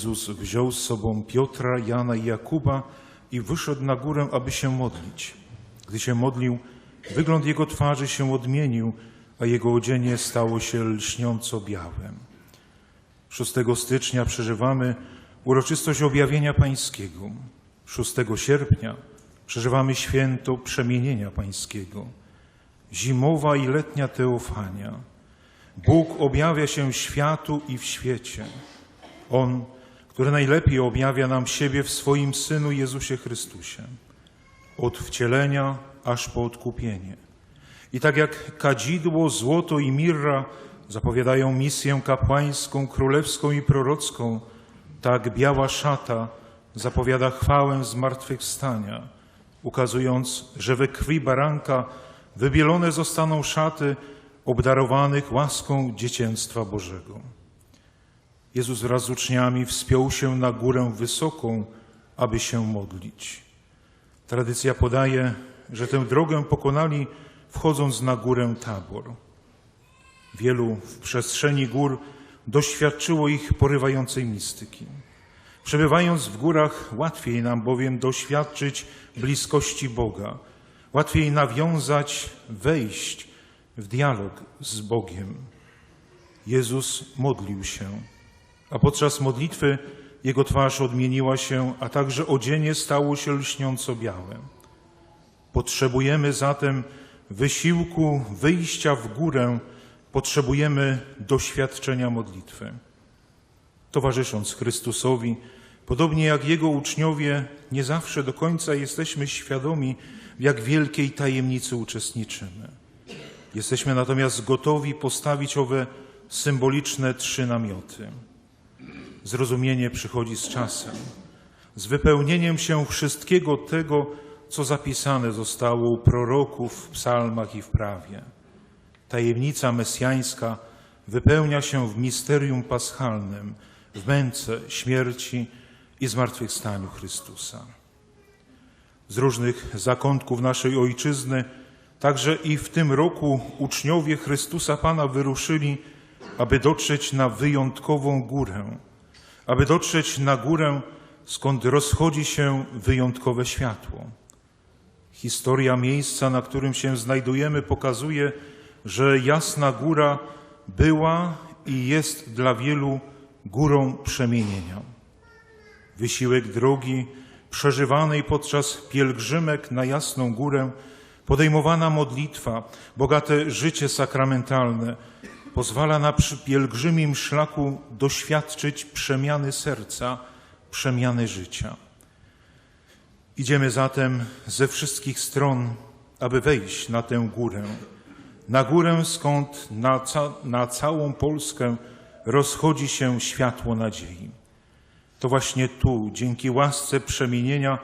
Jezus wziął z sobą Piotra, Jana i Jakuba i wyszedł na górę, aby się modlić. Gdy się modlił, wygląd jego twarzy się odmienił, a jego odzienie stało się lśniąco białym. 6 stycznia przeżywamy uroczystość objawienia Pańskiego. 6 sierpnia przeżywamy święto przemienienia Pańskiego. Zimowa i letnia teofania. Bóg objawia się światu i w świecie. On, który najlepiej objawia nam siebie w swoim Synu Jezusie Chrystusie. Od wcielenia aż po odkupienie. I tak jak kadzidło, złoto i mirra zapowiadają misję kapłańską, królewską i prorocką, tak biała szata zapowiada chwałę zmartwychwstania, ukazując, że we krwi baranka wybielone zostaną szaty obdarowanych łaską dziecięctwa Bożego. Jezus wraz z uczniami wspiął się na górę wysoką, aby się modlić. Tradycja podaje, że tę drogę pokonali wchodząc na górę Tabor. Wielu w przestrzeni gór doświadczyło ich porywającej mistyki. Przebywając w górach, łatwiej nam bowiem doświadczyć bliskości Boga, łatwiej nawiązać, wejść w dialog z Bogiem. Jezus modlił się, a podczas modlitwy jego twarz odmieniła się, a także odzienie stało się lśniąco białe. Potrzebujemy zatem wysiłku wyjścia w górę, potrzebujemy doświadczenia modlitwy. Towarzysząc Chrystusowi, podobnie jak Jego uczniowie, nie zawsze do końca jesteśmy świadomi, w jak wielkiej tajemnicy uczestniczymy. Jesteśmy natomiast gotowi postawić owe symboliczne trzy namioty. Zrozumienie przychodzi z czasem, z wypełnieniem się wszystkiego tego, co zapisane zostało u proroków w psalmach i w prawie. Tajemnica mesjańska wypełnia się w misterium paschalnym, w męce, śmierci i zmartwychwstaniu Chrystusa. Z różnych zakątków naszej ojczyzny, także i w tym roku uczniowie Chrystusa Pana wyruszyli, aby dotrzeć na wyjątkową górę, aby dotrzeć na górę, skąd rozchodzi się wyjątkowe światło. Historia miejsca, na którym się znajdujemy, pokazuje, że Jasna Góra była i jest dla wielu górą przemienienia. Wysiłek drogi przeżywanej podczas pielgrzymek na Jasną Górę, podejmowana modlitwa, bogate życie sakramentalne pozwala na pielgrzymim szlaku doświadczyć przemiany serca, przemiany życia. Idziemy zatem ze wszystkich stron, aby wejść na tę górę. Na górę, skąd na, ca na całą Polskę rozchodzi się światło nadziei. To właśnie tu, dzięki łasce przemienienia,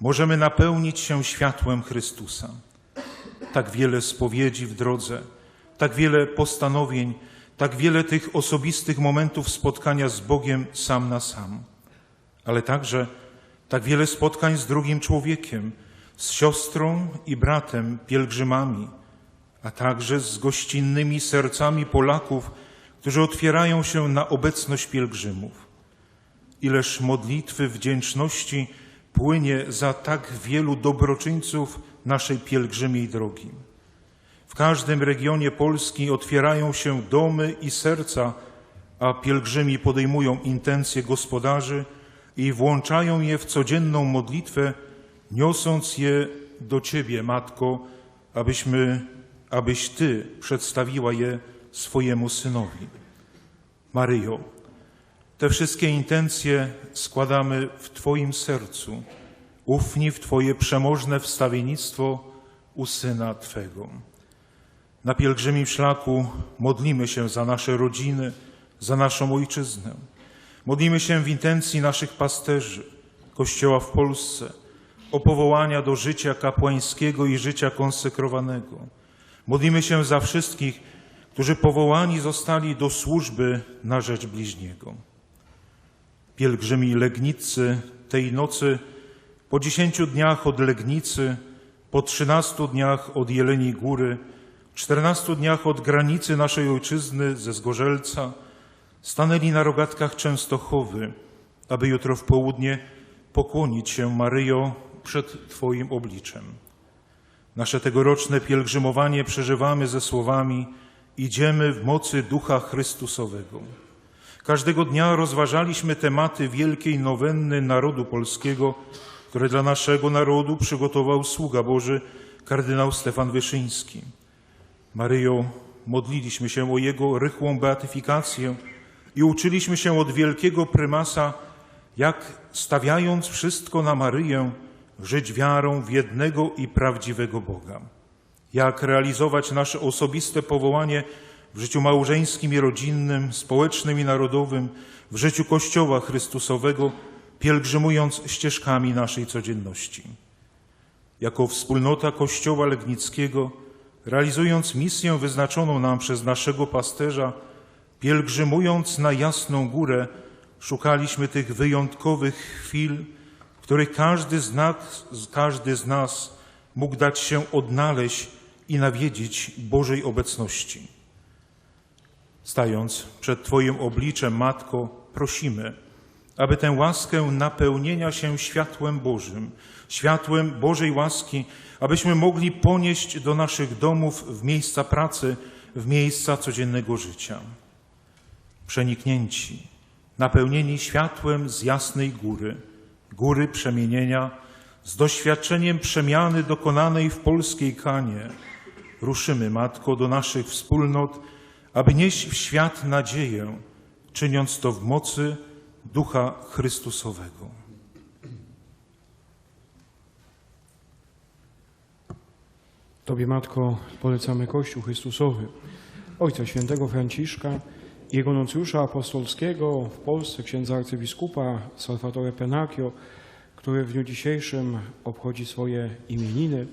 możemy napełnić się światłem Chrystusa. Tak wiele spowiedzi w drodze, tak wiele postanowień, tak wiele tych osobistych momentów spotkania z Bogiem sam na sam, ale także tak wiele spotkań z drugim człowiekiem, z siostrą i bratem, pielgrzymami, a także z gościnnymi sercami Polaków, którzy otwierają się na obecność pielgrzymów. Ileż modlitwy wdzięczności płynie za tak wielu dobroczyńców naszej pielgrzymiej drogi. W każdym regionie Polski otwierają się domy i serca, a pielgrzymi podejmują intencje gospodarzy i włączają je w codzienną modlitwę, niosąc je do Ciebie, Matko, abyśmy, abyś Ty przedstawiła je swojemu Synowi. Maryjo, te wszystkie intencje składamy w Twoim sercu. Ufni w Twoje przemożne wstawiennictwo u Syna Twego. Na pielgrzymim szlaku modlimy się za nasze rodziny, za naszą ojczyznę. Modlimy się w intencji naszych pasterzy, Kościoła w Polsce, o powołania do życia kapłańskiego i życia konsekrowanego. Modlimy się za wszystkich, którzy powołani zostali do służby na rzecz bliźniego. Pielgrzymi Legnicy tej nocy po dziesięciu dniach od Legnicy, po trzynastu dniach od Jeleniej Góry, czternastu dniach od granicy naszej ojczyzny ze Zgorzelca, stanęli na rogatkach Częstochowy, aby jutro w południe pokłonić się Maryjo przed Twoim obliczem. Nasze tegoroczne pielgrzymowanie przeżywamy ze słowami Idziemy w mocy Ducha Chrystusowego. Każdego dnia rozważaliśmy tematy wielkiej nowenny narodu polskiego, które dla naszego narodu przygotował sługa Boży kardynał Stefan Wyszyński. Maryjo, modliliśmy się o Jego rychłą beatyfikację i uczyliśmy się od wielkiego prymasa, jak stawiając wszystko na Maryję, żyć wiarą w jednego i prawdziwego Boga. Jak realizować nasze osobiste powołanie w życiu małżeńskim i rodzinnym, społecznym i narodowym, w życiu Kościoła Chrystusowego, pielgrzymując ścieżkami naszej codzienności. Jako wspólnota Kościoła Legnickiego, realizując misję wyznaczoną nam przez naszego pasterza, pielgrzymując na Jasną Górę, szukaliśmy tych wyjątkowych chwil, w których każdy z nas, każdy z nas mógł dać się odnaleźć i nawiedzić Bożej obecności. Stając przed Twoim obliczem, Matko, prosimy, aby tę łaskę napełnienia się światłem Bożym, światłem Bożej łaski, abyśmy mogli ponieść do naszych domów, w miejsca pracy, w miejsca codziennego życia. Przeniknięci, napełnieni światłem z jasnej góry, góry przemienienia, z doświadczeniem przemiany dokonanej w polskiej kanie, ruszymy, Matko, do naszych wspólnot, aby nieść w świat nadzieję, czyniąc to w mocy Ducha Chrystusowego. Tobie, Matko, polecamy Kościół Chrystusowy, Ojca Świętego Franciszka, jego nuncjusza apostolskiego w Polsce, księdza arcybiskupa Salvatore Penacchio, który w dniu dzisiejszym obchodzi swoje imieniny.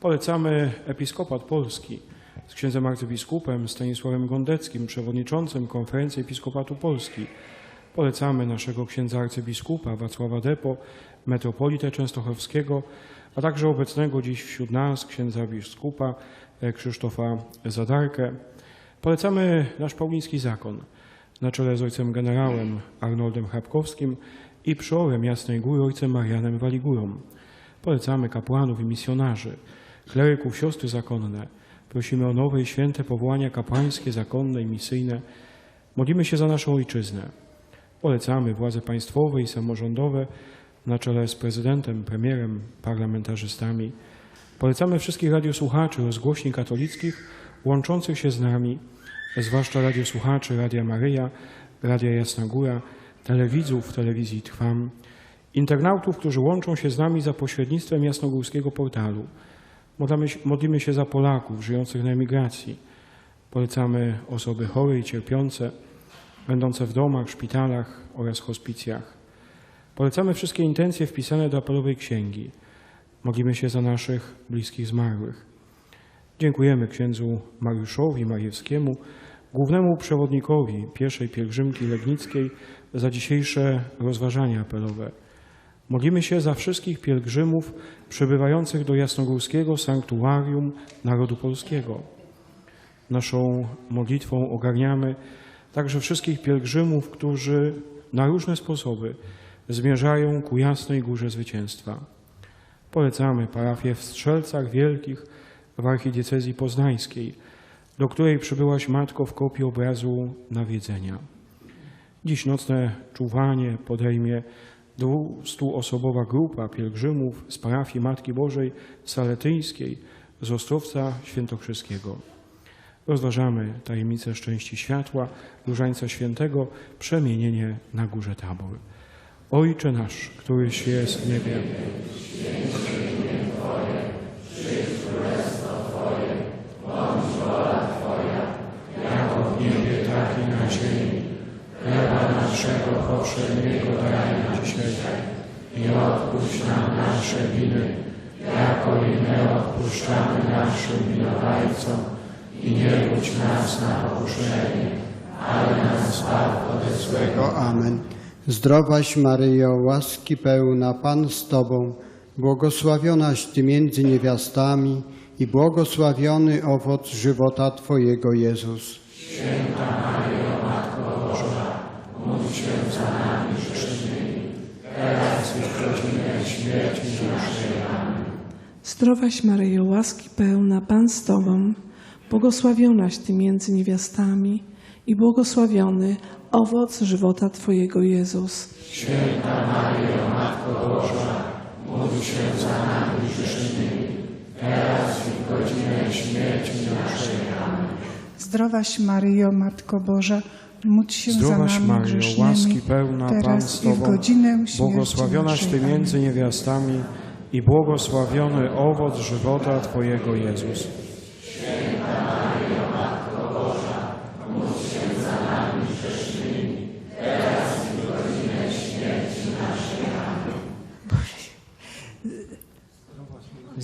Polecamy episkopat Polski z księdzem arcybiskupem Stanisławem Gondeckim, przewodniczącym Konferencji Episkopatu Polski. Polecamy naszego księdza arcybiskupa Wacława Depo, metropolitę częstochowskiego, a także obecnego dziś wśród nas księdza biskupa e, Krzysztofa Zadarkę. Polecamy nasz pauliński zakon na czele z ojcem generałem Arnoldem Chrapkowskim i przeorem Jasnej Góry ojcem Marianem Waligurą. Polecamy kapłanów i misjonarzy, kleryków, siostry zakonne. Prosimy o nowe i święte powołania kapłańskie, zakonne i misyjne. Modlimy się za naszą ojczyznę. Polecamy władze państwowe i samorządowe na czele z prezydentem, premierem, parlamentarzystami. Polecamy wszystkich radiosłuchaczy rozgłośni katolickich łączących się z nami, zwłaszcza radiosłuchaczy Radia Maryja, Radia Jasna Góra, telewidzów telewizji Trwam, internautów, którzy łączą się z nami za pośrednictwem jasnogórskiego portalu. Modlimy się, za Polaków żyjących na emigracji. Polecamy osoby chore i cierpiące, będące w domach, szpitalach oraz hospicjach. Polecamy wszystkie intencje wpisane do apelowej księgi. Modlimy się za naszych bliskich zmarłych. Dziękujemy księdzu Mariuszowi Majewskiemu, głównemu przewodnikowi pierwszej pielgrzymki legnickiej za dzisiejsze rozważania apelowe. Modlimy się za wszystkich pielgrzymów przybywających do Jasnogórskiego Sanktuarium Narodu Polskiego. Naszą modlitwą ogarniamy także wszystkich pielgrzymów, którzy na różne sposoby zmierzają ku Jasnej Górze Zwycięstwa. Polecamy parafię w Strzelcach Wielkich w archidiecezji poznańskiej, do której przybyłaś Matko w kopii obrazu nawiedzenia. Dziś nocne czuwanie podejmie dwustuosobowa grupa pielgrzymów z parafii Matki Bożej Saletyńskiej z Ostrowca Świętokrzyskiego. Rozważamy tajemnicę szczęści światła, Różańca Świętego, przemienienie na górze Tabor. Ojcze nasz, któryś jest w niebie, powszedniego daj nam dzisiaj i odpuść nam nasze winy, jako i my odpuszczamy naszym winowajcom i nie budź nas na pokuszenie, ale nas zbaw ode złego. Amen. Zdrowaś Maryjo, łaski pełna, Pan z Tobą, błogosławionaś Ty między niewiastami i błogosławiony owoc żywota Twojego Jezus. Módl się za nami grzesznymi, śmierci naszej. Zdrowaś Maryjo, łaski pełna, Pan z Tobą, błogosławionaś Ty między niewiastami i błogosławiony owoc żywota Twojego Jezus. Święta Maryjo, Matko Boża, módl się za nami grzesznymi, teraz i w godzinę śmierci naszej. Zdrowaś Maryjo, Matko Boża, módl się Zdrowaś za nami Maryjo, grzesznymi, łaski pełna, Pan teraz z i w Tobą, godzinę śmierci błogosławionaś Ty między niewiastami i błogosławiony owoc żywota Twojego Jezus.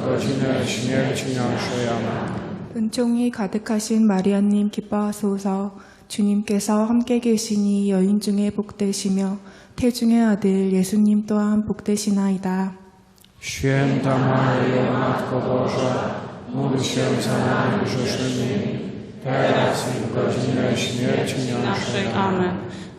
godzinę śmierci naszej. Amen. 은총이 가득하신 마리아님 기뻐하소서 주님께서 함께 계시니 여인 중에 복되시며 태중의 아들 예수님 또한 복되시나이다. Święta Maryjo, Matko Boża, módl się za nami grzesznymi, teraz i w godzinę śmierci naszej. Amen.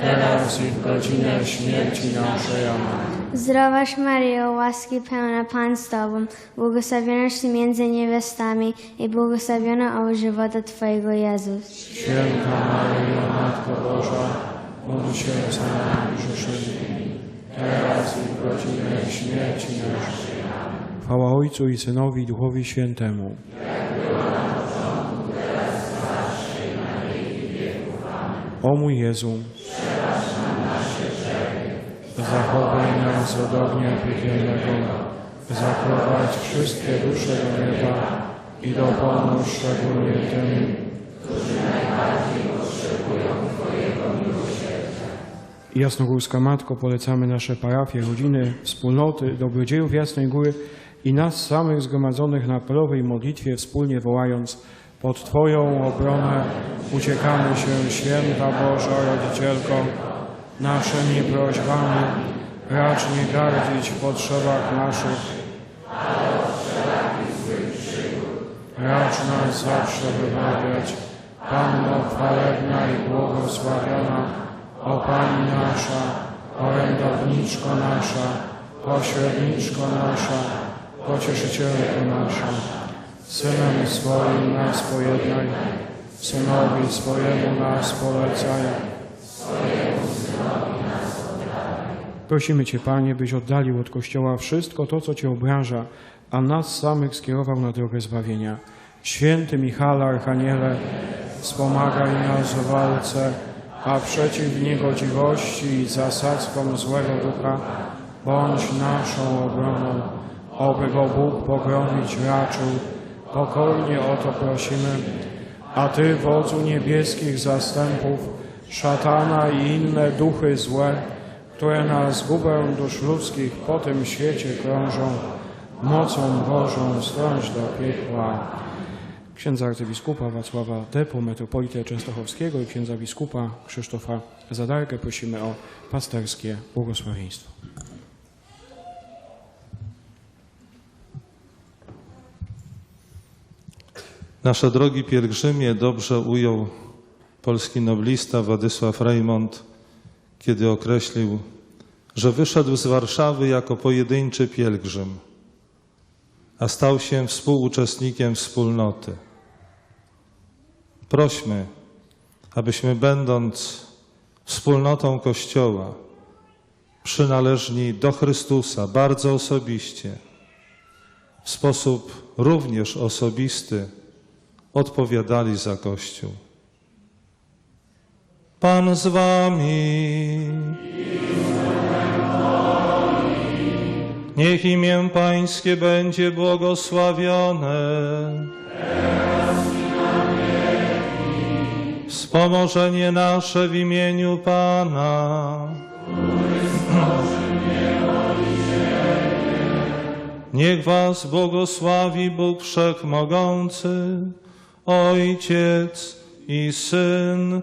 teraz i w godzinę śmierci naszej. Amen. Zdrowaś Maryjo, łaski pełna Pan z Tobą, błogosławionaś Ty między niewiastami i błogosławiony owoc żywota Twojego Jezus. Święta Maryjo, Matko Boża, módl się za nami grzesznymi, teraz i w godzinę śmierci naszej. Chwała Ojcu i Synowi i Duchowi Świętemu. O mój Jezu, zachowaj nas od ognia piekielnego, zaprowadź wszystkie dusze do nieba i dopomóż szczególnie tym, Jasnogórska Matko, polecamy nasze parafie, rodziny, wspólnoty, dobrodziejów Jasnej Góry i nas samych zgromadzonych na apelowej modlitwie, wspólnie wołając pod Twoją obronę uciekamy się, Święta Boża Rodzicielko, naszymi prośbami, racz nie gardzić w potrzebach naszych, racz nas zawsze wybawiać, Panno chwalebna i błogosławiona, o Pani nasza, orędowniczko nasza, pośredniczko nasza, pocieszycielko nasza, Synem swoim nas pojednaj, Synowi swojemu nas polecaj. Prosimy Cię, Panie, byś oddalił od Kościoła wszystko to, co Cię obraża, a nas samych skierował na drogę zbawienia. Święty Michale, Archaniele, wspomagaj nas w walce, a przeciw niegodziwości i zasadzkom złego ducha bądź naszą obroną, oby go Bóg pogronić raczył. Pokornie o to prosimy, a Ty, wodzu niebieskich zastępów, szatana i inne duchy złe, które na zgubę dusz ludzkich po tym świecie krążą, mocą Bożą strąć do piekła. Księdza arcybiskupa Wacława Depo, metropolitę częstochowskiego i księdza biskupa Krzysztofa Zadarkę prosimy o pasterskie błogosławieństwo. Nasze drogi pielgrzymie dobrze ujął polski noblista Władysław Reymont, kiedy określił, że wyszedł z Warszawy jako pojedynczy pielgrzym, a stał się współuczestnikiem wspólnoty. Prośmy, abyśmy będąc wspólnotą Kościoła, przynależni do Chrystusa bardzo osobiście, w sposób również osobisty odpowiadali za Kościół. Pan z wami. Niech imię Pańskie będzie błogosławione. Wspomożenie nasze w imieniu Pana. Niech was błogosławi Bóg Wszechmogący, Ojciec i Syn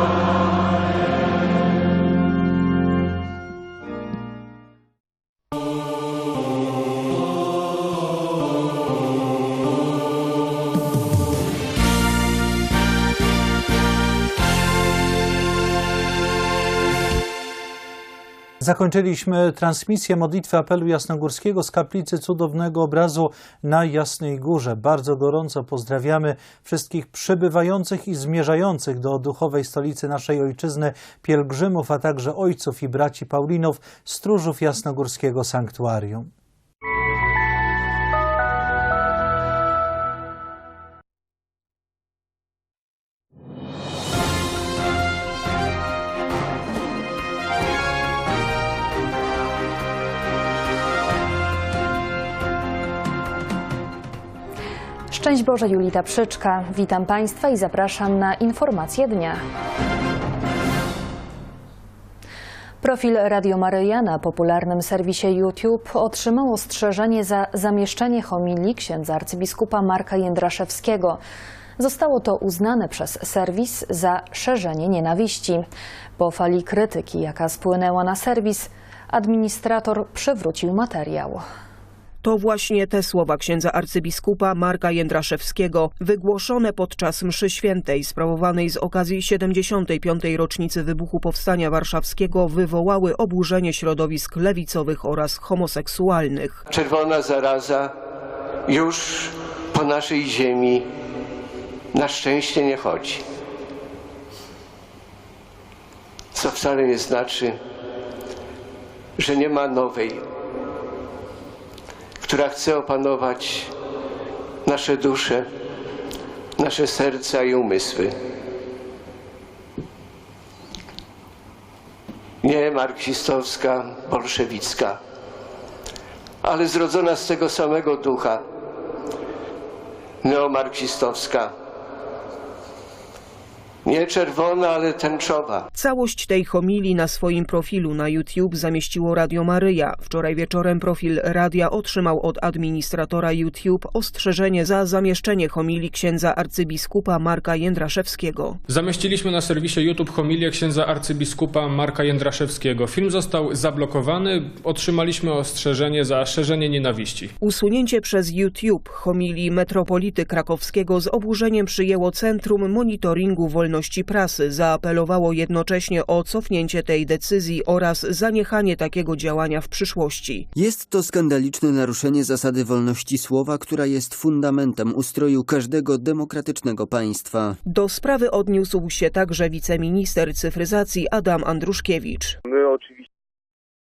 Zakończyliśmy transmisję modlitwy apelu jasnogórskiego z kaplicy cudownego obrazu na Jasnej Górze. Bardzo gorąco pozdrawiamy wszystkich przybywających i zmierzających do duchowej stolicy naszej ojczyzny pielgrzymów, a także ojców i braci Paulinów, stróżów jasnogórskiego sanktuarium. Szczęść Boże, Julita Przyczka. Witam Państwa i zapraszam na informacje dnia. Profil Radio Maryja na popularnym serwisie YouTube otrzymał ostrzeżenie za zamieszczenie homilii księdza arcybiskupa Marka Jędraszewskiego. Zostało to uznane przez serwis za szerzenie nienawiści. Po fali krytyki, jaka spłynęła na serwis, administrator przywrócił materiał. To właśnie te słowa księdza arcybiskupa Marka Jędraszewskiego, wygłoszone podczas mszy świętej sprawowanej z okazji 75. rocznicy wybuchu Powstania Warszawskiego, wywołały oburzenie środowisk lewicowych oraz homoseksualnych. Czerwona zaraza już po naszej ziemi na szczęście nie chodzi. Co wcale nie znaczy, że nie ma nowej która chce opanować nasze dusze, nasze serca i umysły. Nie marksistowska, bolszewicka, ale zrodzona z tego samego ducha, neomarksistowska. Nie czerwona, ale tęczowa. Całość tej homilii na swoim profilu na YouTube zamieściło Radio Maryja. Wczoraj wieczorem profil radia otrzymał od administratora YouTube ostrzeżenie za zamieszczenie homilii księdza arcybiskupa Marka Jędraszewskiego. Zamieściliśmy na serwisie YouTube homilię księdza arcybiskupa Marka Jędraszewskiego. Film został zablokowany. Otrzymaliśmy ostrzeżenie za szerzenie nienawiści. Usunięcie przez YouTube homilii metropolity krakowskiego z oburzeniem przyjęło Centrum Monitoringu Wolności Prasy. Zaapelowało jednocześnie o cofnięcie tej decyzji oraz zaniechanie takiego działania w przyszłości. Jest to skandaliczne naruszenie zasady wolności słowa, która jest fundamentem ustroju każdego demokratycznego państwa. Do sprawy odniósł się także wiceminister cyfryzacji Adam Andruszkiewicz. My oczywiście